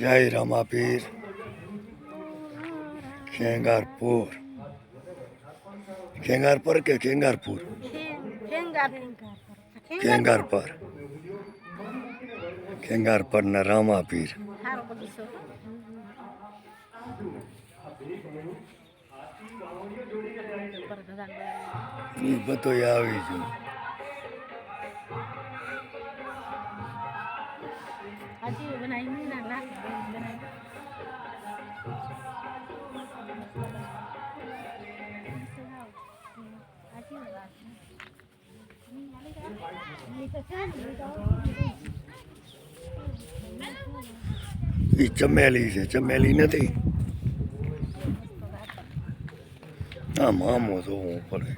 જય રમાપીર. ખેંગારપુર. ખેંગારપર કે ખેંગારપુર? ખેંગારપર. ખેંગારપર ને રામાપીર બધો આવી ગયું. હજી બનાવી ના લાખ બનાવી એ ચમેલી છે ચમેલી નથી. આમ આમ વધુ પડે.